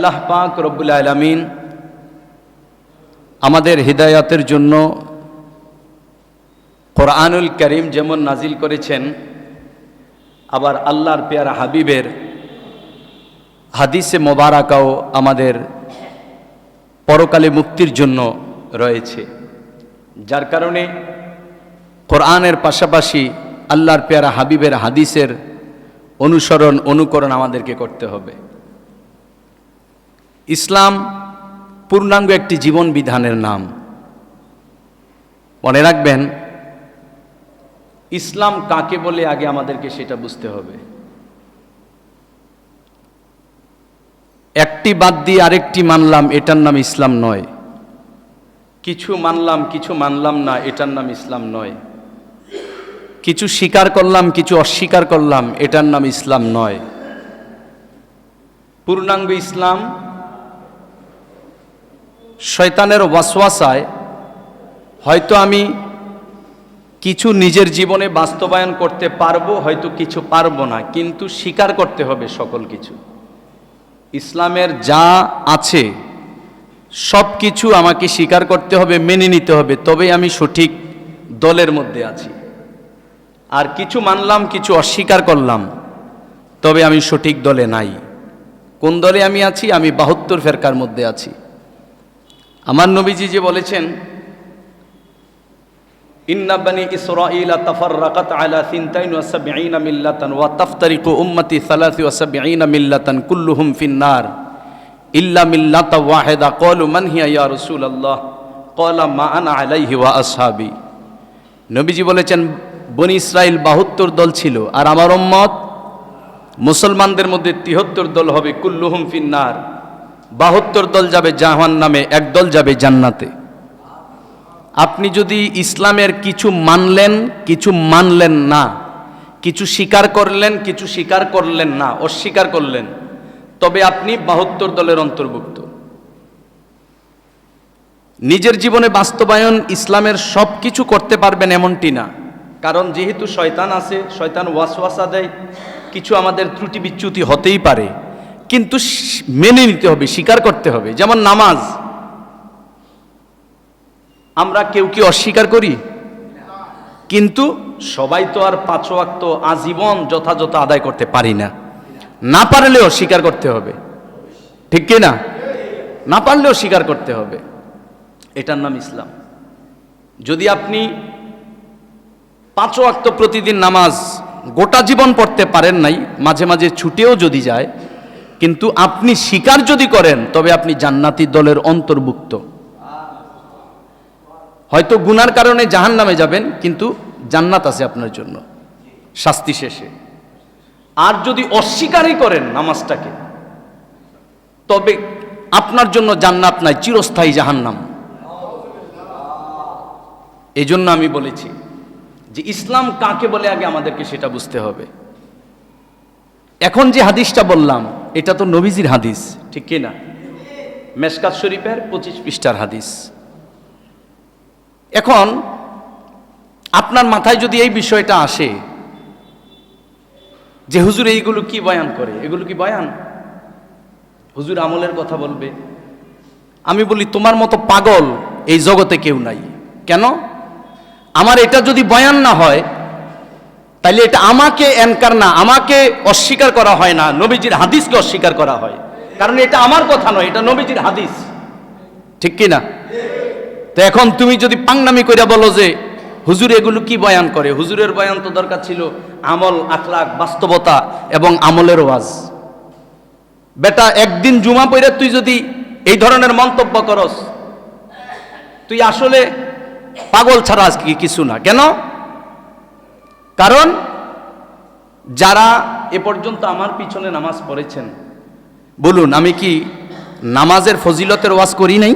আল্লাহ পাক রব্বুল আলমিন আমাদের হৃদায়াতের জন্য কোরআনুল করিম যেমন নাজিল করেছেন, আবার আল্লাহর পেয়ারা হাবিবের হাদিসে মোবারাকাও আমাদের পরকালে মুক্তির জন্য রয়েছে। যার কারণে কোরআনের পাশাপাশি আল্লাহর পেয়ারা হাবিবের হাদিসের অনুসরণ, অনুকরণ আমাদেরকে করতে হবে। ইসলাম পূর্ণাঙ্গ একটি জীবন বিধানের নাম। মনে রাখবেন, ইসলাম কাকে বলে আগে আমাদেরকে সেটা বুঝতে হবে। একটি বাদ দিয়ে আরেকটি মানলাম, এটার নাম ইসলাম নয়। কিছু মানলাম কিছু মানলাম না, এটার নাম ইসলাম নয়। কিছু স্বীকার করলাম, কিছু অস্বীকার করলাম, এটার নাম ইসলাম নয়। পূর্ণাঙ্গ ইসলাম শয়তানের ওয়াসওয়াসায় হয়তো আমি কিছু নিজের জীবনে বাস্তবায়ন করতে পারব, হয়তো কিছু পারব না, কিন্তু স্বীকার করতে হবে সকল কিছু। ইসলামের যা আছে, সব কিছু আমাকে স্বীকার করতে হবে, মেনে নিতে হবে, তবেই আমি সঠিক দলের মধ্যে আছি। আর কিছু মানলাম, কিছু অস্বীকার করলাম, তবে আমি সঠিক দলে নাই। কোন দলে আমি আছি? আমি বাহাত্তর ফেরকার মধ্যে আছি। আমার নবীজি যে বলেছেন, ইন্না বানি ইসরাঈলা তাফাররাকাত আলা সিনতাইন ওয়া সাবঈনা মিল্লাতান ওয়া তাফতারিকু উম্মতি সালাসি ওয়া সাবঈনা মিল্লাতান কুল্লুহুম ফিন্নার। ইল্লা মিল্লাতা ওয়াহিদা। ক্বালু, মান হিয়া ইয়া রাসূলুল্লাহ? ক্বালা, মা আনা আলাইহি ওয়া আসহাবি। নবীজি বলেছেন, বনি ইসরাইল বাহাত্তর দল ছিল, আর আমার উম্মত মুসলমানদের মধ্যে তিহত্তর দল হবে, কুল্লুহুম ফিন্নার। বাহাত্তর দল যাবে জাহান নামে, এক দল যাবে জান্নাতে। আপনি যদি ইসলামের কিছু মানলেন কিছু মানলেন না, কিছু স্বীকার করলেন, কিছু স্বীকার করলেন না, অস্বীকার করলেন, তবে আপনি বাহাত্তর দলের অন্তর্ভুক্ত। নিজের জীবনে বাস্তবায়ন ইসলামের সব কিছু করতে পারবেন এমনটি না। কারণ যেহেতু শয়তান আছে, শয়তান ওয়াসওয়াসা দেয়, কিছু আমাদের ত্রুটি বিচ্যুতি হতেই পারে। কিন্তু মেনে নিতে হবে, স্বীকার করতে হবে। যেমন নামাজ। আমরা কেউ কি অস্বীকার করি? কিন্তু সবাই তো আর পাঁচ ওয়াক্ত আজীবন যথাযথ আদায় করতে পারি না। না পারলেও স্বীকার করতে হবে। ঠিক কি না? না পারলেও স্বীকার করতে হবে। এটার নাম ইসলাম। যদি আপনি পাঁচ ওয়াক্ত প্রতিদিন নামাজ গোটা জীবন পড়তে পারেন নাই, মাঝে মাঝে ছুটেও যদি যায় কিন্তু আপনি স্বীকার যদি করেন, তবে আপনি জান্নাতি দলের অন্তর্ভুক্ত। হয়তো গুনার কারণে জাহান নামে যাবেন, কিন্তু জান্নাত আছে আপনার জন্য। শাস্তি শেষে। আর যদি অস্বীকারই করেন নামাজটাকে, তবে আপনার জন্য জান্নাত নাই, চিরস্থায়ী জাহান্নাম। এই জন্য আমি বলেছি যে ইসলাম কাকে বলে আগে আমাদেরকে সেটা বুঝতে হবে। এখন যে হাদিসটা বললাম, এটা তো নবীজির হাদিস, ঠিক কি না? মেশকাত শরীফের পঁচিশ পৃষ্ঠার হাদিস। এখন আপনার মাথায় যদি এই বিষয়টা আসে যে হুজুর এইগুলো কি বয়ান করে? এগুলো কি বয়ান? হুজুর আমলের কথা বলবে। আমি বলি, তোমার মতো পাগল এই জগতে কেউ নাই। কেন? আমার এটা যদি বয়ান না হয় তাইলে এটা আমাকে এনকার না, আমাকে অস্বীকার করা হয় না, নবীজির হাদিসকে অস্বীকার করা হয়। কারণ এটা আমার কথা নয়, এটা নবীজির হাদিস। ঠিক কি না তো এখন তুমি যদি পাংনামি কইরা বলো যে, হুজুর এগুলো কি বয়ান করে? হুজুরের বয়ান তো দরকার ছিল আমল আখলাক বাস্তবতা এবং আমলের ওয়াজ। বেটা, একদিন জুমা পইরা তুই যদি এই ধরনের মন্তব্য করস, তুই আসলে পাগল ছাড়া আজকে কিছু না। কেন? কারণ যারা এ পর্যন্ত আমার পিছনে নামাজ পড়েছেন, বলুন, আমি কি নামাজের ফজিলতের ওয়াজ করি নাই?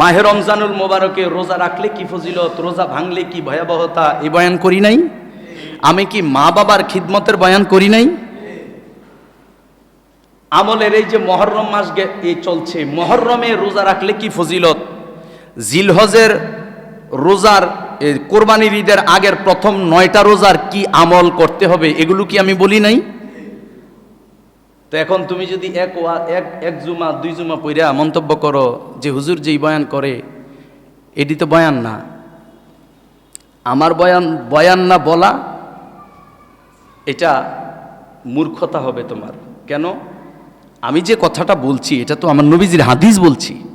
মাহে রমজানুল মোবারকে রোজা রাখলে কি ফজিলত, রোজা ভাঙলে কি ভয়াবহতা এই বয়ান করি নাই? আমি কি মা বাবার খিদমতের বয়ান করি নাই? আমলের এই যে মহরম মাস এই চলছে। মহরমে রোজা রাখলে কি ফজিলত? জিলহজের রোজার এ, কোরবানির ঈদের আগের প্রথম নয়টা রোজার কি আমল করতে হবে এগুলো কি আমি বলি নাই? তো এখন তুমি যদি এক এক এক জুমা দুই জুমা পইরা মন্তব্য করো যে হুজুর যেই বয়ান করে এটি তো বয়ান না। আমার বয়ান বয়ান না বলা এটা মূর্খতা হবে তোমার। কেন? আমি যে কথাটা বলছি এটা তো আমার নবীজির হাদিস বলছি।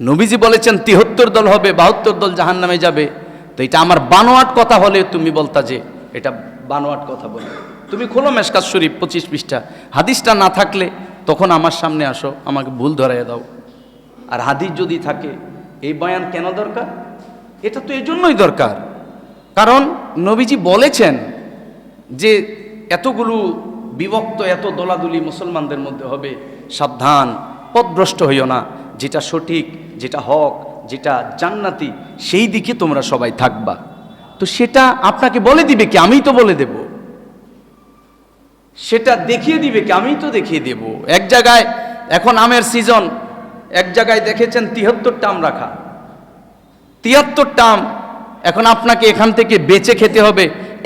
নবীজি বলেছেন, তিহত্তর দল হবে, বাহাত্তর দল জাহান নামে যাবে। তো এটা আমার বানোয়াট কথা হলে তুমি বলতা যে, এটা বানোয়াট কথা বলে। তুমি খোলো মেশকাত শরীফ পঁচিশ পৃষ্ঠা। হাদিসটা না থাকলে তখন আমার সামনে আসো, আমাকে ভুল ধরাইয়া দাও। আর হাদিস যদি থাকে, এই বয়ান কেন দরকার? এটা তো এই জন্যই দরকার। কারণ নবীজি বলেছেন যে, এতগুলো বিভক্ত, এত দলাদলি মুসলমানদের মধ্যে হবে, সাবধান পথভ্রষ্ট হইও না। যেটা সঠিক, যেটা হক, যেটা জান্নাতি, সেই দিকে তোমরা সবাই থাকবা। তো সেটা আপনাকে বলে দিবে কি আমি তো বলে দেব। সেটা দেখিয়ে দিবে কি, আমিই তো দেখিয়ে দেব। এক জায়গায়, এখন আমের সিজন এক জায়গায় দেখেছেন তিহাত্তরটা আম রাখা। তিয়াত্তরটা আম এখন আপনাকে এখান থেকে বেঁচে খেতে হবে।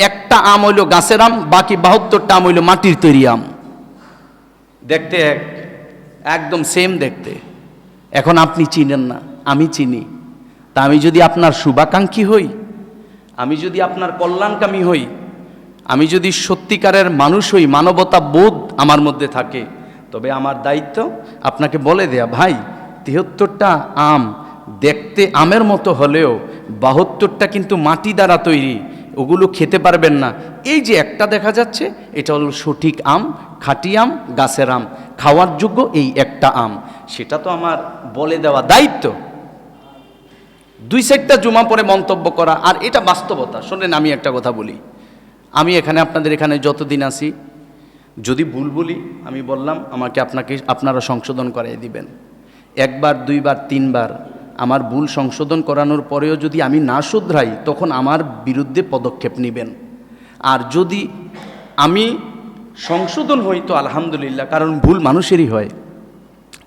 একটা আম হইল গাছের আম, বাকি বাহাত্তরটা আম হইল মাটির তৈরি আম। দেখতে এক একদম সেম দেখতে। এখন আপনি চিনেন না, আমি চিনি। তা আমি যদি আপনার শুভাকাঙ্ক্ষী হই, আমি যদি আপনার কল্যাণকামী হই, আমি যদি সত্যিকারের মানুষ হই, মানবতা বোধ আমার মধ্যে থাকে, তবে আমার দায়িত্ব আপনাকে বলে দেয়া, ভাই, তিহত্তরটা আম দেখতে আমের মতো হলেও বাহাত্তরটা কিন্তু মাটি দ্বারা তৈরি, ওগুলো খেতে পারবেন না। এই যে একটা দেখা যাচ্ছে, এটা হলো সঠিক আম, খাটি আম, গাছের আম। খাওয়ার যোগ্য এই একটা আম। সেটা তো আমার বলে দেওয়া দায়িত্ব। দুই সাইডটা জুমা পরে মন্তব্য করা, আর এটা বাস্তবতা। শোনেন, আমি একটা কথা বলি। আমি এখানে আপনাদের এখানে যতদিন আছি, যদি ভুল বলি, আমি বললাম, আমাকে আপনাকে, আপনারা সংশোধন করাই দিবেন। একবার, দুইবার, তিনবার। আমার ভুল সংশোধন করানোর পরেও যদি আমি না শুধরাই, তখন আমার বিরুদ্ধে পদক্ষেপ নেবেন। আর যদি আমি সংশোধন হই, তো আলহামদুলিল্লাহ, কারণ ভুল মানুষেরই হয়।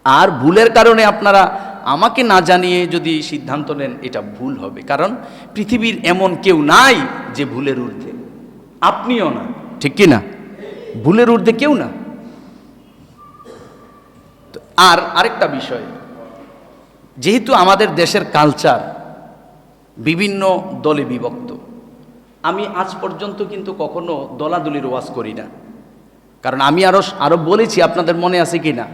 আর ভুলের কারণে আপনারা আমাকে না জানিয়ে যদি সিদ্ধান্ত নেন, এটা ভুল হবে। কারণ পৃথিবীর এমন কেউ নাই যে ভুলের ঊর্ধ্বে। আপনিও না। ঠিক কি না? ভুলের ঊর্ধ্বে কেউ না। আর আরেকটা বিষয়, যেহেতু আমাদের দেশের কালচার বিভিন্ন দলে বিভক্ত, আমি আজ পর্যন্ত কিন্তু কখনো দলাদলির ওয়াজ করি না। কারণ আমি আরও আরও বলেছি, আপনাদের মনে আছে কি না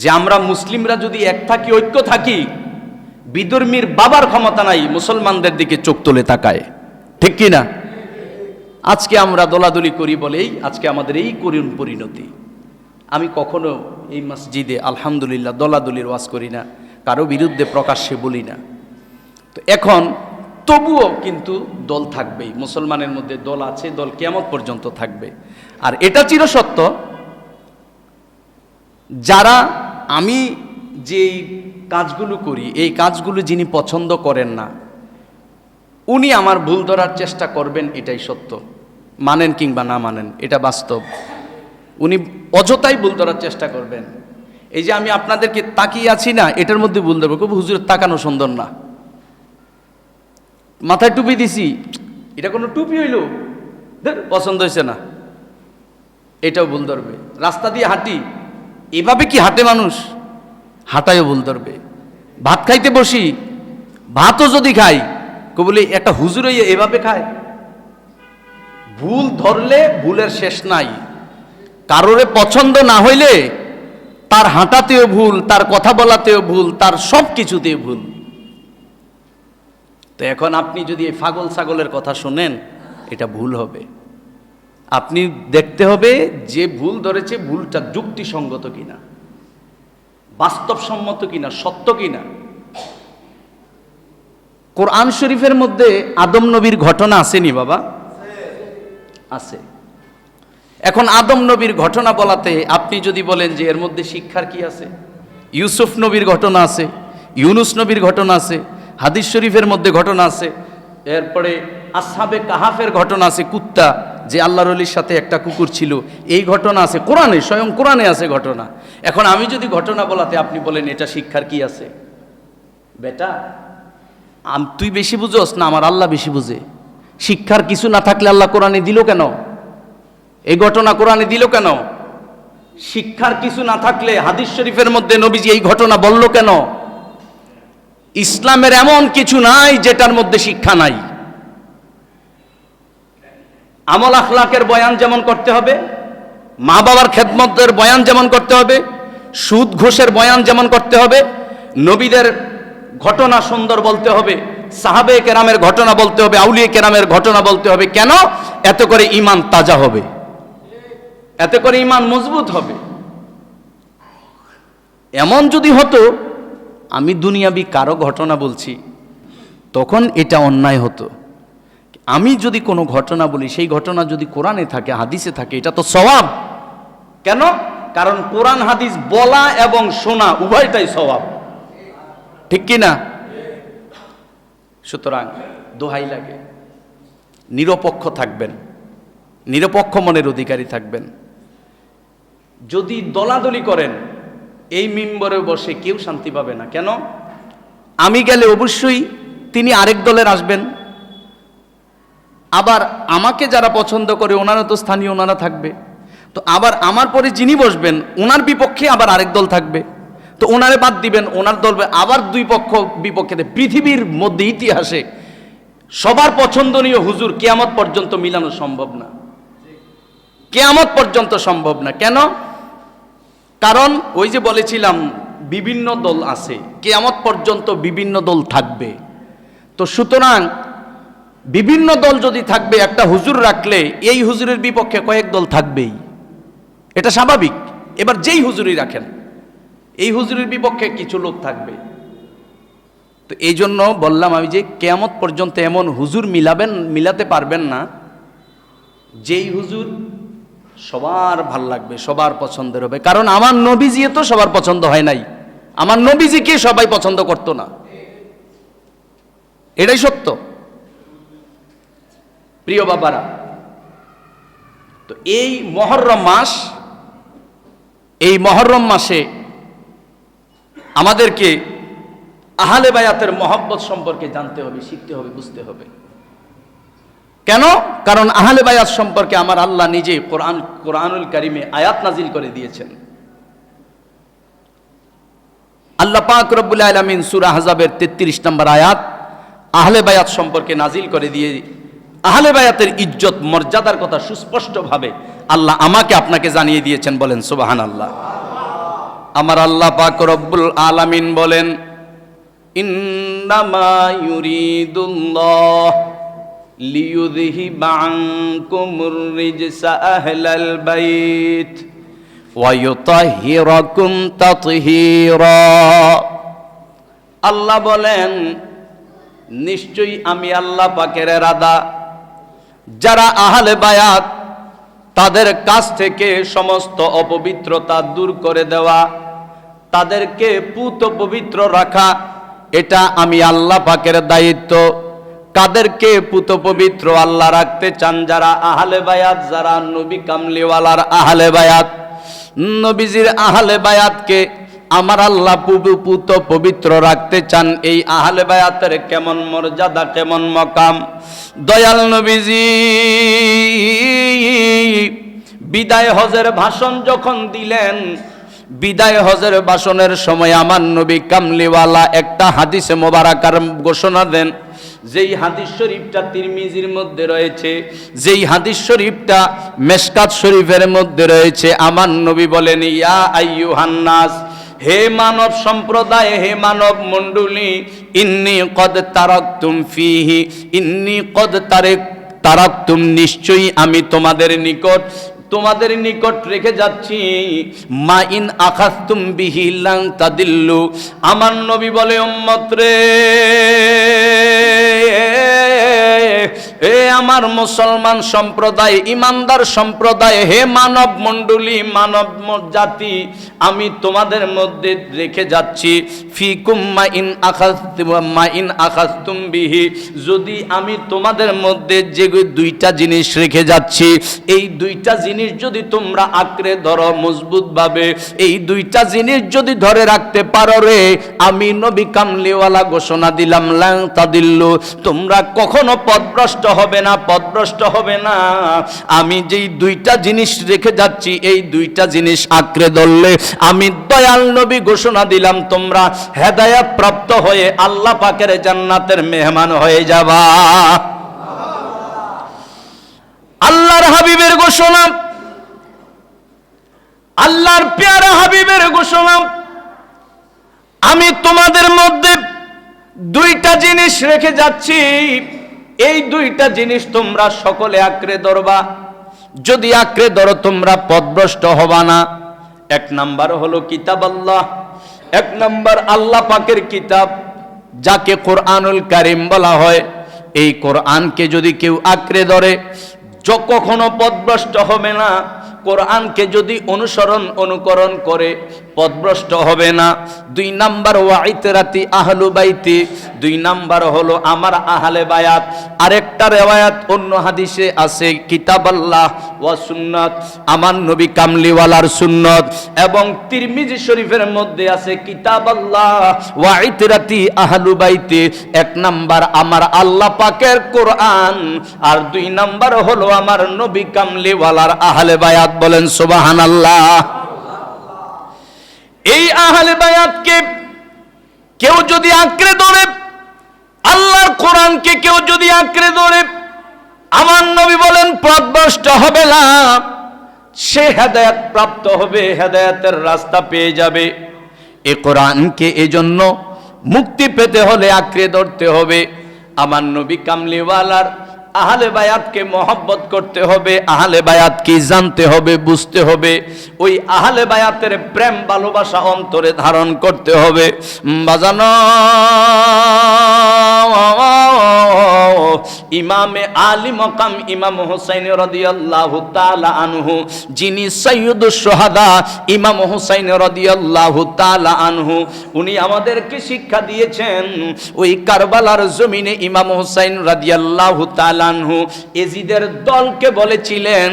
যে আমরা মুসলিমরা যদি এক থাকি, ঐক্য থাকি, বিদর্মীর বাবার ক্ষমতা নাই, মুসলমানদের দিকে চোখ তুলে তাকায়। ঠিক কি না আজকে আমরা দলাদলি করি বলেই আজকে আমাদের এই করুণ পরিণতি। আমি কখনো এই মসজিদে আলহামদুলিল্লাহ দলাদলির ওয়াজ করি না, কারও বিরুদ্ধে প্রকাশ্যে বলি না। তো এখন তবুও কিন্তু দল থাকবেই, মুসলমানের মধ্যে দল আছে, দল কেমন পর্যন্ত থাকবে। আর এটা চিরসত্য, যারা আমি যেই কাজগুলো করি, এই কাজগুলো যিনি পছন্দ করেন না, উনি আমার ভুল ধরার চেষ্টা করবেন, এটাই সত্য। মানেন কিংবা না মানেন, এটা বাস্তব। উনি অযথাই ভুল ধরার চেষ্টা করবেন। এই যে আমি আপনাদেরকে তাকিয়ে আছি না, এটার মধ্যে ভুল ধরবো, খুব হুজুরের তাকানো সুন্দর না। মাথায় টুপি দিছি, এটা কোনো টুপি হইল? পছন্দ হয়েছে না। এটাও ভুল ধরবে। রাস্তা দিয়ে হাঁটি এভাবে কি হাঁটে মানুষ? হাঁটায়ও ভুল ধরবে। ভাত খাইতে বসি, ভাতও যদি খাই, কো বলি, একটা হইয়ে এভাবে খায়? ভুল ধরলে ভুলের শেষ নাই। কারোরে পছন্দ না হইলে তার হাঁটাতেও ভুল, তার কথা বলাতেও ভুল, তার সব কিছুতেও ভুল। তো এখন আপনি যদি এই ফাগল ছাগলের কথা শোনেন, এটা ভুল হবে। আপনি দেখতে হবে যে ভুল ধরেছে, ভুলটা যুক্তিসঙ্গত কিনা, বাস্তবসম্মত কিনা, সত্য কিনা। কোরআন শরীফের মধ্যে আদম নবীর ঘটনা আসেনি বাবা? আছে। এখন আদম নবীর ঘটনা বলাতে আপনি যদি বলেন যে এর মধ্যে শিক্ষার কি আছে? ইউসুফ নবীর ঘটনা আছে, ইউনুস নবীর ঘটনা আছে, হাদিস শরীফের মধ্যে ঘটনা আছে, এরপরে আসহাবে কাহাফের ঘটনা আছে, কুত্তা যে আল্লাহর অলির সাথে একটা কুকুর ছিল, এই ঘটনা আছে কোরআনে, স্বয়ং কোরআনে আছে ঘটনা। এখন আমি যদি ঘটনা বলাতে আপনি বলেন, এটা শিক্ষার কি আছে? বেটা, আম- তুই বেশি বুঝোস না, আমার আল্লাহ বেশি বুঝে। শিক্ষার কিছু না থাকলে আল্লাহ কোরআনে দিল কেন? এই ঘটনা কোরআনে দিল কেন? শিক্ষার কিছু না থাকলে হাদিস শরীফের মধ্যে নবীজি এই ঘটনা বলল কেন? ইসলামের এমন কিছু নাই যেটার মধ্যে শিক্ষা নাই। আমল আখলাকের বয়ান যেমন করতে হবে, মা বাবার খেদমতের বয়ান যেমন করতে হবে, সুদ ঘোষের বয়ান যেমন করতে হবে, নবীদের ঘটনা সুন্দর বলতে হবে, সাহাবে কেরামের ঘটনা বলতে হবে, আউলিয়ে কেরামের ঘটনা বলতে হবে, কেন? এত করে ইমান তাজা হবে। এত করে ইমান মজবুত হবে। এমন যদি হতো, আমি দুনিয়াবি কারও ঘটনা বলছি, তখন এটা অন্যায় হতো। আমি যদি কোনো ঘটনা বলি, সেই ঘটনা যদি কোরআনে থাকে, হাদিসে থাকে, এটা তো স্বভাব কেন? কারণ কোরআন, হাদিস বলা এবং শোনা উভয়টাই স্বভাব ঠিক কি না? সুতরাং দোহাই লাগে। নিরপেক্ষ থাকবেন। নিরপেক্ষ মনের অধিকারী থাকবেন। যদি দলাদলি করেন, এই মিম্বরে বসে কেউ শান্তি পাবে না। কেন? আমি গেলে অবশ্যই তিনি আরেক দলের আসবেন। আবার আমাকে যারা পছন্দ করে ওনারা তো স্থানীয় ওনারা থাকবে। তো আবার আমার পরে যিনি বসবেন, ওনার বিপক্ষে আবার আরেক দল থাকবে। তো ওনারে বাদ দিবেন, ওনার দল আবার দুই পক্ষ বিপক্ষে পৃথিবীর মধ্যে ইতিহাসে সবার পছন্দনীয় হুজুর কেয়ামত পর্যন্ত মিলানো সম্ভব না। কেয়ামত পর্যন্ত সম্ভব না। কেন? কারণ ওই যে বলেছিলাম, বিভিন্ন দল আছে, কেয়ামত পর্যন্ত বিভিন্ন দল থাকবে। তো সুতরাং বিভিন্ন দল যদি থাকবে, একটা হুজুর রাখলে এই হুজুরের বিপক্ষে কয়েক দল থাকবেই। এটা স্বাভাবিক। এবার যেই হুজুরই রাখেন, এই হুজুরের বিপক্ষে কিছু লোক থাকবে। তো এই জন্য বললাম আমি যে, কেয়ামত পর্যন্ত এমন হুজুর মিলাবেন, মিলাতে পারবেন না। যেই হুজুর সবার ভালো লাগবে, সবার পছন্দের হবে। কারণ আমার নবীজি তো সবার পছন্দ হয় নাই। আমার নবীজিকে সবাই পছন্দ করতো না। এটাই সত্য। প্রিয় বাবারা, তো এই মহরম মাস, এই মহরম মাসে আমাদেরকে আহলে বায়াতের মহব্বত সম্পর্কে জানতে হবে, শিখতে হবে, বুঝতে হবে। কেন? কারণ আহলে বায়াত সম্পর্কে আমার আল্লাহ নিজে কোরআন, কোরআনুল কারিমে আয়াত নাজিল করে দিয়েছেন। আল্লাহ পাক রব্বুল আলমিন সুরা হাজাবের তেত্রিশ নম্বর আয়াত আহলে বায়াত সম্পর্কে নাজিল করে দিয়ে আহলে বায়াতের ইজ্জত, মর্যাদার কথা সুস্পষ্টভাবে আল্লাহ আমাকে আপনাকে জানিয়ে দিয়েছেন বলেন সুবাহান আল্লাহ আমার আল্লাহ পাক রব্বুল আলামিন বলেন, ইন্নামা ইউরিদুল্লাহ আনকুমুর রিজসা আহলাল বাইত ওয়া ইউতাহহিরাকুম তাতহীরা। আল্লাহ বলেন, নিশ্চয়ই আমি আল্লাহ পাকের এরাদা যারা আহলে বায়াত, তাদের কাছ থেকে সমস্ত অপবিত্রতা দূর করে দেওয়া, তাদেরকে পুত পবিত্র রাখা, এটা আমি আল্লাহ পাকের দায়িত্ব। কাদেরকে পুত পবিত্র আল্লাহ রাখতে চান যারা আহলে বায়াত, যারা নবী কামলিওয়ালার আহলে বায়াত। নবীজির আহলে বায়াতকে আমার আল্লাহ পুত পবিত্র রাখতে চান। এই আহলে বায়াতের কেমন মর্যাদা, কেমন মকাম? দয়াল নবীজি, বিদায় হজের ভাষণ যখন দিলেন, বিদায় হজের ভাষণের সময় আমার নবী কামলিওয়ালা একটা হাদিসে মোবারাকার ঘোষণা দেন। যেই হাদিস শরীফটা তিরমিজির মধ্যে রয়েছে, যেই হাদিস শরীফটা মেশকাত শরীফের মধ্যে রয়েছে, আমার নবী বলেন, ইয়া আইয়ুহান্নাস হে মানব সম্প্রদায়, হে মানব মণ্ডলী, ইন্নি কদ তারক তুম ফিহি, ইন্নি কদ তারেক তুম নিশ্চয়ই আমি তোমাদের নিকট তোমাদের নিকট রেখে যাচ্ছি। মা ইন আখাস্তুম বিহি লাং তাদিল্লু, আমার নবী বলে, উম্মত রে, এ আমার মুসলমান সম্প্রদায়, ইমানদার সম্প্রদায়, হে মানব মণ্ডলী, মানব জাতি আমি তোমাদের মধ্যে রেখে যাচ্ছি। ফিকুম মা ইন আখাযতুম মা ইন আখাযতুম বিহি। যদি আমি তোমাদের মধ্যে যে দুইটা জিনিস রেখে যাচ্ছি, এই দুইটা জিনিস যদি তোমরা আঁকড়ে ধরো মজবুত ভাবে এই দুইটা জিনিস যদি ধরে রাখতে পারো রে, আমি নবী কামলিওয়ালা ঘোষণা দিলাম লাং তাদিল্লু, তোমরা কখনো পথভ্রষ্ট হবে না পথভ্রষ্ট হবে না। আমি যেই দুইটা জিনিস রেখে যাচ্ছি, এই দুইটা জিনিস আঁকড়ে ধরলে আমি দয়াল নবী ঘোষণা দিলাম, তোমরা হেদায়াত প্রাপ্ত হয়ে আল্লাহ পাকের জান্নাতের মেহমান হয়ে যাবা। আল্লাহর হাবিবের ঘোষণা, আল্লাহর পেয়ারা হাবিবের ঘোষণা, আমি তোমাদের মধ্যে দুইটা জিনিস রেখে যাচ্ছি। এই দুইটা জিনিস তোমরা সকলে আঁকড়ে ধরবা। যদি আঁকড়ে ধরো, তোমরা পথভ্রষ্ট হবা না। এক নাম্বার হলো কিতাব আল্লাহ। এক নাম্বার আল্লাহ পাকের কিতাব, যাকে কোরআনুল কারিম বলা হয়। এই কোরআনকে যদি কেউ আঁকড়ে ধরে কখনো পদভ্রষ্ট হবে না। কোরআনকে যদি অনুসরণ, অনুকরণ করে পথভ্রষ্ট হবে না। দুই নাম্বার ওয়াইতরাতি আহলু বাইতি, দুই নাম্বার হলো আমার আহলে বায়াত। আরেকটা রেওয়ায়াত অন্য হাদিসে আছে কিতাব আল্লাহ ওয়া সুন্নাত, আমার নবী কামলিওয়ালার সুন্নত। এবং তিরমিজি শরীফের মধ্যে আছে কিতাব আল্লাহ ওয়াইতরাতি আহলু বাইতি। এক নাম্বার আমার আল্লাহ পাকের কোরআন, আর দুই নাম্বার হলো আমার নবী কামলিওয়ালার আহলে বায়াত। বলেন সুবহানাল্লাহ। এই আহলে বায়াতকে কেউ যদি আঁকড়ে ধরে, আল্লাহর কোরআনকে কেউ যদি আঁকড়ে ধরে, আমার নবী বলেন, পথভ্রষ্ট হবে না। সে হেদায়াত প্রাপ্ত হবে, হেদায়াতের রাস্তা পেয়ে যাবে। এ কোরআনকে এজন্য মুক্তি পেতে হলে আঁকড়ে ধরতে হবে। আমার নবী কামলিওয়ালার আহলে বায়াতকে মহব্বত করতে হবে, আহলে বায়াতকে জানতে হবে, বুঝতে হবে। ওই আহলে বায়াতের প্রেম, ভালোবাসা অন্তরে ধারণ করতে হবে। বাজানো ইমামে আলী মকাম ইমাম হোসাইন রদিয়াল্লাহু তাআলা আনহু, যিনি সৈয়দুস সোহাদা ইমাম হোসাইন রদিয়াল্লাহু তাআলা আনহু, উনি আমাদেরকে শিক্ষা দিয়েছেন, ওই কারবালার জমিনে ইমাম হোসাইন রাদিয়াল্লাহু তাআলা আনহু এজিদের দলকে বলেছিলেন,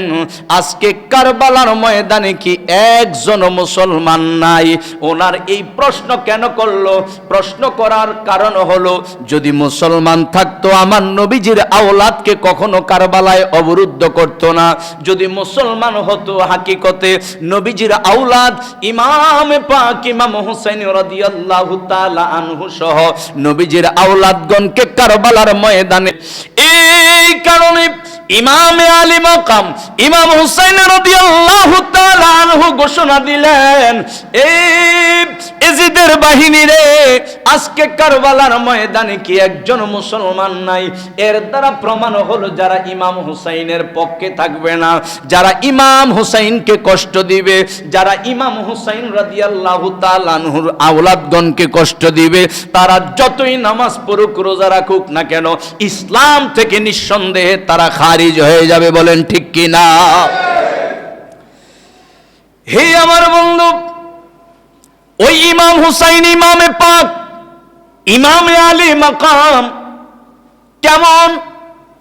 আজকে কারবালার ময়দানে কি একজন মুসলমান নাই? ওনার এই প্রশ্ন কেন করল? প্রশ্ন করার কারণ হলো, যদি মুসলমান থাকতো আমার নবীজির আওলাদকে কখনো কারবালায় অবরুদ্ধ করতো না। যদি মুসলমান হতো হাকিকতে, নবীজির আওলাদ ইমাম পাক ইমাম হুসাইন রাদিয়াল্লাহু তাআলা আনহু সহ নবীজির আওলাদগণকে কারবালার ময়দানে। এই কারণে ইমামে আলী মাকাম, ইমাম হুসাইন রাদিয়াল্লাহু তাআলা আনহু ঘোষণা দিলেন এজিদের বাহিনী রে, আজকে কারবালার ময়দানে কি একজন মুসলমান নাই? এর দ্বারা প্রমাণ হলো যারা ইমাম হুসাইনের পক্ষে থাকবে না, যারা ইমাম হুসাইনকে কষ্ট দিবে, যারা ইমাম হুসাইন রাদিয়াল্লাহু তাআলা আনহুর আওলাদগণকে কষ্ট দিবে, তারা যতই নামাজ পড়ুক, রোজা রাখুক না কেন, ইসলাম থেকে নিঃসন্দেহে তারা খারিজ হয়ে যাবে বলেন ঠিক কি না হে আমার বন্ধু, ওই ইমাম হুসাইন ইমামে পাক, ইমামে আলী মাকাম, কেমন?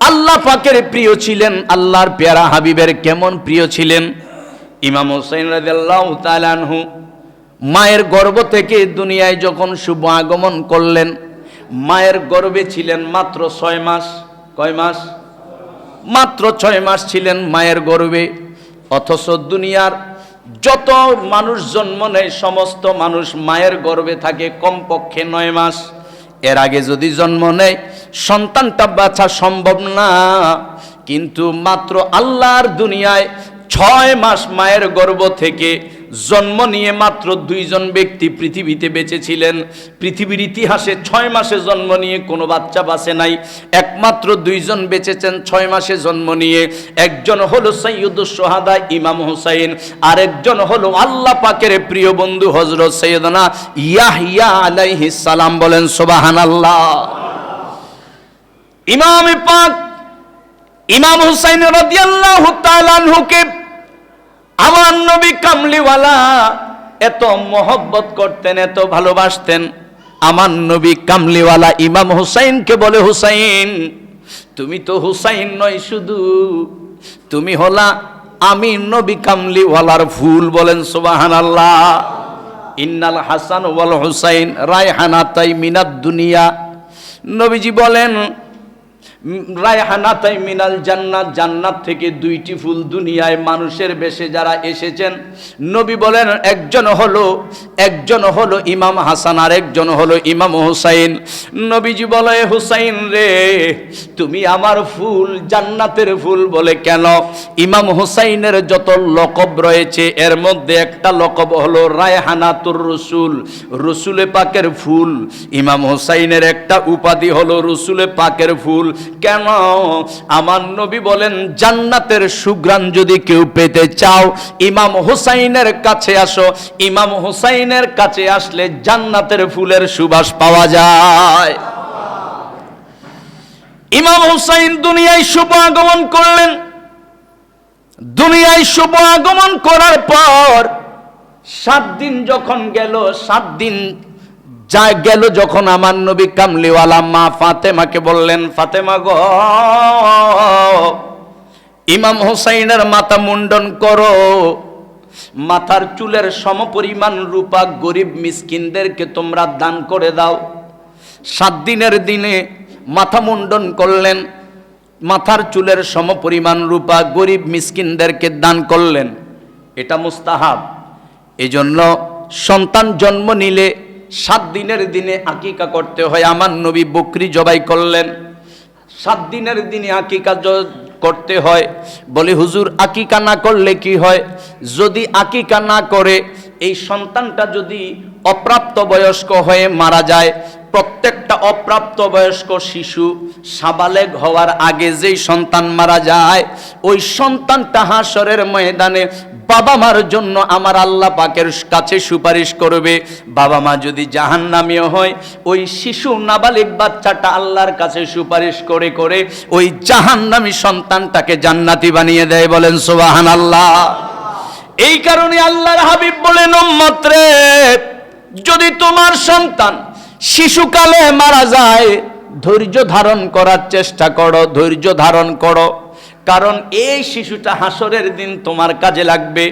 আল্লাহ পাকের প্রিয় ছিলেন, আল্লাহর পেয়ারা হাবিবের কেমন প্রিয় ছিলেন? ইমাম তাআলা আনহু মায়ের গর্ভ থেকে দুনিয়ায় যখন শুভ আগমন করলেন, মায়ের গর্বে ছিলেন মাত্র ছয় মাস। কয় মাস? মাত্র ছয় মাস ছিলেন মায়ের গর্বে। অথচ দুনিয়ার যত মানুষ জন্ম নেয়, সমস্ত মানুষ মায়ের গর্বে থাকে, কমপক্ষে নয় মাস। এর আগে যদি জন্ম নেয়, সন্তানটা বাছা সম্ভব না। কিন্তু মাত্র আল্লাহর দুনিয়ায় ছয় মাস মায়ের গর্ভ থেকে জন্ম নিয়ে মাত্র দুইজন ব্যক্তি পৃথিবীতে বেঁচে ছিলেন পৃথিবীর ইতিহাসে ছয় মাসে জন্ম নিয়ে কোনো বাচ্চা বাঁচে নাই। একমাত্র দুইজন বেঁচেছেন ছয় মাসে জন্ম নিয়ে। একজন হলো সৈয়দুস সোহাদা ইমাম হুসাইন, আরেকজন হলো আল্লাহ পাকের প্রিয় বন্ধু হজরত সৈয়দনা ইয়াহিয়া আলাইহিস সালাম বলেন সোবাহান সুবহানাল্লাহ। ইমাম পাক ইমাম হুসাইন রাদিয়াল্লাহু তাআলা আনহুকে আমার নবী কামলিওয়ালা এত মহব্বত করতেন, এত ভালোবাসতেন। আমার নবী কামলিওয়ালা ইমাম হুসাইনকে বলে, হুসাইন, তুমি তো হুসাইন নয় শুধু। তুমি হলা আমি নবী কামলিওয়ালার ফুল বলেন সুবাহান আল্লাহ ইন্নাল হাসান ওয়াল হুসাইন রায়হানাতাই মিনাদ দুনিয়া। নবীজি বলেন রায়হানাতাই মিনাল জান্নাত জান্নাত থেকে দুইটি ফুল দুনিয়ায় মানুষের বেশে যারা এসেছেন, নবী বলেন, একজন হলো একজন হলো ইমাম হাসান আর একজন হলো ইমাম হুসাইন। নবীজি বলে, হুসাইন রে, তুমি আমার ফুল জান্নাতের ফুল বলে কেন? ইমাম হুসাইনের যত লকব রয়েছে, এর মধ্যে একটা লকব হলো রায়হানাতুর রসুল, রসুলে পাকের ফুল। ইমাম হুসাইনের একটা উপাধি হলো রসুলে পাকের ফুল। কেন? আমার নবী বলেন, জান্নাতের সুগ্রাণ যদি কেউ পেতে চাও, ইমাম হুসাইনের কাছে আসো। ইমাম হুসাইনের কাছে আসলে জান্নাতের ফুলের সুবাস পাওয়া যায়। ইমাম হুসাইন দুনিয়ায় শুভ আগমন করলেন। দুনিয়ায় শুভ আগমন করার পর সাত দিন যখন গেল, সাত দিন যা গেল যখন আমার নবী কামলিওয়ালা মা ফাতেমাকে বললেন, ফাতেমা গো, ইমাম হোসাইনের মাথা মুন্ডন করো। মাথার চুলের সমপরিমাণ রূপা গরিব মিসকিনদেরকে তোমরা দান করে দাও। সাত দিনের দিনে মাথা মুন্ডন করলেন, মাথার চুলের সমপরিমাণ রূপা গরিব মিসকিনদেরকে দান করলেন। এটা মুস্তাহাব। এজন্য সন্তান জন্ম নিলে সাত দিনের দিনে আকিকা করতে হয়। আমার নবী বকরি জবাই করলেন। সাত দিনের দিনে আকিকা করতে হয়। বলে, হুজুর, আকিকা না করলে কি হয়? যদি আকিকা না করে এই সন্তানটা যদি অপ্রাপ্ত বয়স্ক হয়ে মারা যায়, প্রত্যেকটা অপ্রাপ্ত বয়স্ক শিশু সাবালেগ হওয়ার আগে যেই সন্তান মারা যায়, ওই সন্তানটা হাসরের ময়দানে বাবা মার জন্য আমার আল্লাহ পাকের কাছে সুপারিশ করবে। বাবা মা যদি জাহান্নামীয় হয়, ওই শিশু নাবালিক বাচ্চাটা আল্লাহর কাছে সুপারিশ করে করে ওই জাহান্নামী সন্তানটাকে জান্নাতি বানিয়ে দেয় বলেন সোবাহান আল্লাহ এই কারণে আল্লাহর হাবিব বলেন মাত্রে যদি তোমার সন্তান শিশুকালে মারা যায়, ধৈর্য ধারণ করার চেষ্টা করো, ধৈর্য ধারণ করো। কারণ এই শিশুটা হাসরের দিন তোমার কাজে লাগবে,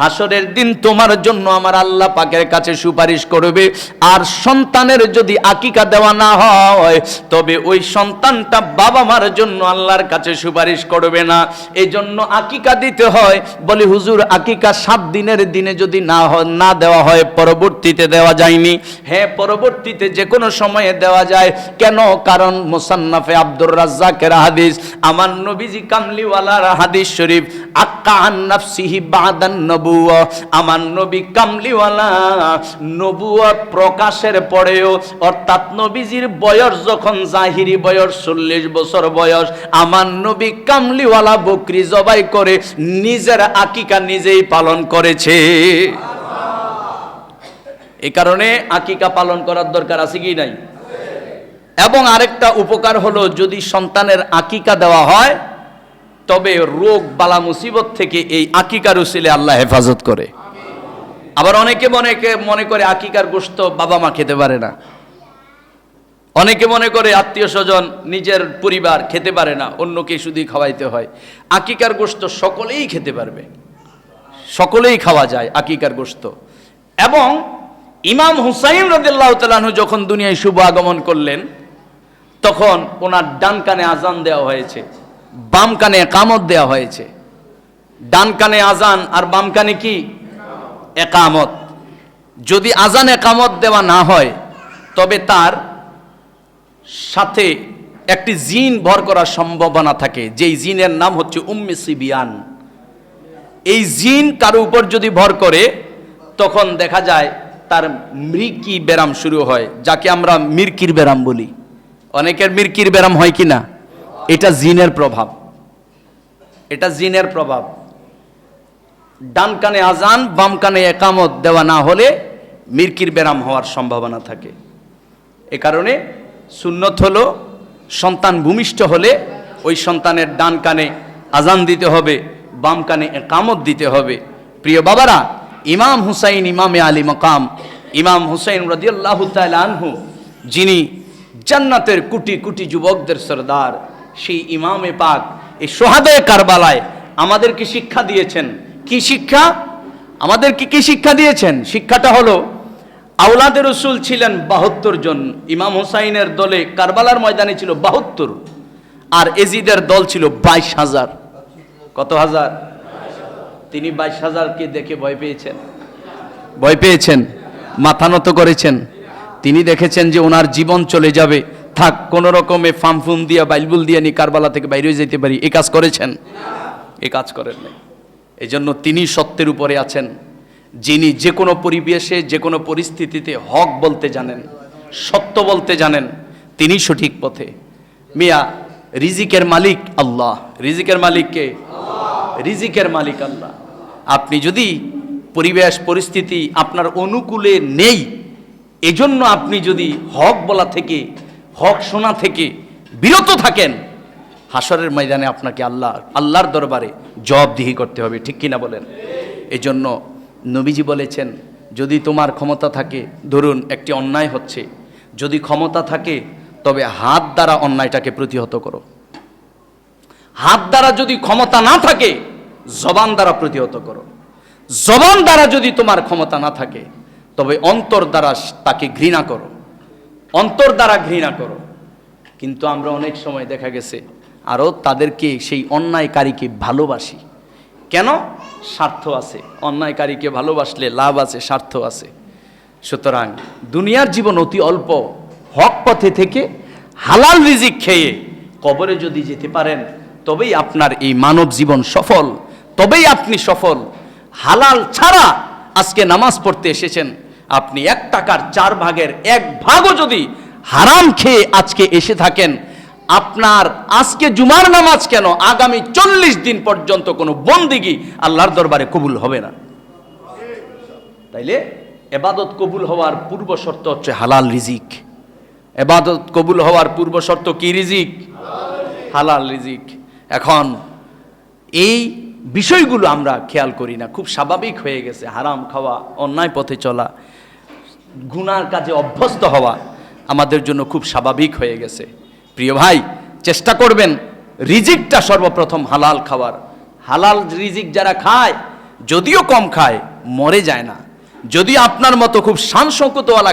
হাসরের দিন তোমার জন্য আমার আল্লাহ পাকের কাছে সুপারিশ করবে, আর সন্তানের যদি আকিকা দেওয়া না হয়, তবে ওই সন্তানটা বাবা মার জন্য আল্লাহর কাছে সুপারিশ করবে না। এই জন্য আকিকা দিতে হয়, বলি হুজুর, আকিকা সাত দিনের দিনে যদি না না দেওয়া হয়, পরবর্তীতে দেওয়া যায়নি। হ্যাঁ পরবর্তীতে যে কোনো সময়ে দেওয়া যায়। কেন? কারণ মোসান্নাফে আব্দুর রাজ্জাকের হাদিস, আমার নবীজি কামলিওয়ালার হাদিস শরীফ, আক্কা আন নাফসিহি বাদান নবুয়া। আমার নবী কামলিওয়ালা নবুয়া প্রকাশের পরেও, অর্থাৎ নবীজির বয়স যখন জাহিরি বয়স, চল্লিশ বছর বয়স, আমার নবী কামলিওয়ালা বকরি জবাই করে নিজের আকিকা নিজেই পালন করেছে। এই কারণে আকিকা পালন করার দরকার আছে কি নাই? এবং আরেকটা উপকার হলো, যদি সন্তানের আকিকা দেওয়া হয় তবে রোগ, বালা, মুসিবত থেকে এই আকিকার উসিলে আল্লাহ হেফাজত করে। আবার অনেকে মনে মনে করে আকিকার গোস্ত বাবা মা খেতে পারে না। অনেকে মনে করে আত্মীয় স্বজন নিজের পরিবার খেতে পারে না, অন্যকে শুধুই খাওয়াইতে হয়। আকিকার গোস্ত সকলেই খেতে পারবে। সকলেই খাওয়া যায় আকিকার গোস্ত এবং ইমাম হুসাইন রদিল্লাহ তালাহু যখন দুনিয়ায় শুভ আগমন করলেন, তখন ওনার ডান কানে আজান দেওয়া হয়েছে। বাম কানে একামত দেওয়া হয়েছে। ডান কানে আজান, আর বাম কানে কি? একামত। যদি আজান একামত দেওয়া না হয়, তবে তার সাথে একটি জিন ভর করার সম্ভাবনা থাকে। যেই জিনের নাম হচ্ছে উম্মে সিবিয়ান। এই জিন কারও উপর যদি ভর করে, তখন দেখা যায় তার মৃকি ব্যারাম শুরু হয়, যাকে আমরা মির্কির ব্যারাম বলি। অনেকের মির্কির ব্যারাম হয় কি না এটা জিনের প্রভাব। এটা জিনের প্রভাব। ডান কানে আজান, বাম কানে একামত দেওয়া না হলে মির্কির ব্যারাম হওয়ার সম্ভাবনা থাকে। এ কারণে সুন্নত হলো, সন্তান ভূমিষ্ঠ হলে ওই সন্তানের ডান কানে আজান দিতে হবে, বাম কানে একামত দিতে হবে। প্রিয় বাবারা, ইমাম হুসাইন, ইমামে আলী মকাম, ইমাম হুসাইন রদিয়াল্লাহু তাআলা আনহু, যিনি জান্নাতের কোটি কোটি যুবকদের সর্দার সেই ইমামে পাক, এই সোহাদে কারবালায় আমাদেরকে শিক্ষা দিয়েছেন। কি শিক্ষা? আমাদেরকে কি শিক্ষা দিয়েছেন? শিক্ষাটা হলো, আওলাদের রসুল ছিলেন বাহাত্তর জন, ইমাম হোসাইনের দলে কারবালার ময়দানে ছিল বাহাত্তর, আর এজিদের দল ছিল বাইশ হাজার। কত হাজার? তিনি বাইশ হাজারকে দেখে ভয় পেয়েছেন। ভয় পেয়েছেন, মাথা নত করেছেন। তিনি দেখেছেন যে ওনার জীবন চলে যাবে। থাক, কোন রকমে ফামফুম দিয়া, বাইলবুল দিয়া নি কারবালা থেকে বাইরে যেতে পারি। এ কাজ করেছেন? এ কাজ করেন নাই। এই জন্য তিনি সত্যের উপরে আছেন, যিনি যে কোনো পরিবেশে, যে কোনো পরিস্থিতিতে হক বলতে জানেন, সত্য বলতে জানেন, তিনি সঠিক পথে। মিয়া, রিজিকের মালিক আল্লাহ। রিজিকের মালিককে রিজিকের মালিক আল্লাহ। আপনি যদি পরিবেশ, পরিস্থিতি আপনার অনুকূলে নেই, এজন্য আপনি যদি হক বলা থেকে হক শোনা থেকে বিরত থাকেন। হাসরের ময়দানে আপনাকে আল্লাহ, আল্লাহর দরবারে জবাবদিহি করতে হবে, ঠিক কিনা বলেন? এজন্য নবীজি বলেছেন, যদি তোমার ক্ষমতা থাকে, ধরুন একটি অন্যায় হচ্ছে, যদি ক্ষমতা থাকে, তবে হাত দ্বারা অন্যায়টাকে প্রতিহত করো। হাত দ্বারা যদি ক্ষমতা না থাকে, জবান দ্বারা প্রতিহত করো। জবান দ্বারা যদি তোমার ক্ষমতা না থাকে, তবে অন্তর দ্বারা তাকে ঘৃণা করো। অন্তর দ্বারা ঘৃণা করো। কিন্তু আমরা অনেক সময় দেখা গেছে আরও তাদেরকে সেই অন্যায়কারীকে ভালোবাসি। কেন? স্বার্থ আছে। অন্যায়কারীকে ভালোবাসলে লাভ আছে, স্বার্থ আছে। সুতরাং দুনিয়ার জীবন অতি অল্প, হক পথে থেকে হালাল রিজিক খেয়ে কবরে যদি যেতে পারেন, তবেই আপনার এই মানব জীবন সফল, তবেই আপনি সফল। হালাল ছাড়া আজকে নামাজ পড়তে এসেছেন আপনি এক টাকার চার ভাগের এক ভাগও যদি হারাম খেয়ে আজকে এসে থাকেন, আপনার আজকে জুমার নামাজ কেন আগামী চল্লিশ দিন পর্যন্ত কোনো বন্দিগি আল্লাহর দরবারে কবুল হবে না? তাইলে এবাদত কবুল হওয়ার পূর্ব শর্ত হচ্ছে হালাল রিজিক। এবাদত কবুল হওয়ার পূর্ব শর্ত কি রিজিক? হালাল রিজিক। এখন এই বিষয়গুলো আমরা খেয়াল করি না। খুব স্বাভাবিক হয়ে গেছে, হারাম খাওয়া, অন্যায় পথে চলা, গুনার কাজে অভ্যস্ত হওয়া আমাদের জন্য খুব স্বাভাবিক হয়ে গেছে। প্রিয় ভাই, চেষ্টা করবেন রিজিকটা সর্বপ্রথম হালাল খাওয়ার। হালাল রিজিক যারা খায়, যদিও কম খায়, মরে যায় না। যদি আপনার মতো খুব শান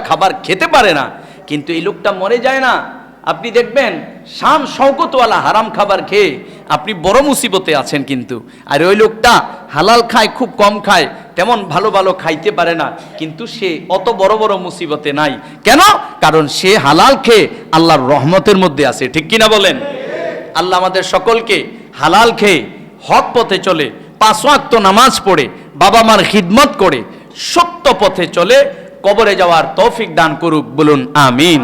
খাবার খেতে পারে না, কিন্তু এই লোকটা মরে যায় না আপনি দেখবেন শান শৌকতওয়ালা হারাম খাবার খেয়ে আপনি বড় মুসিবতে আছেন কিন্তু। আর ওই লোকটা হালাল খায়, খুব কম খায়, তেমন ভালো ভালো খাইতে পারে না। কিন্তু সে অত বড় বড় মুসিবতে নাই। কেন? কারণ সে হালাল খেয়ে আল্লাহর রহমতের মধ্যে আছে। ঠিক কিনা বলেন? আল্লাহ আমাদের সকলকে হালাল খেয়ে হক পথে চলে, পাঁচ ওয়াক্ত নামাজ পড়ে, বাবা মার খিদমত করে, সত্য পথে চলে, কবরে যাওয়ার তৌফিক দান করুক বলুন, আমিন।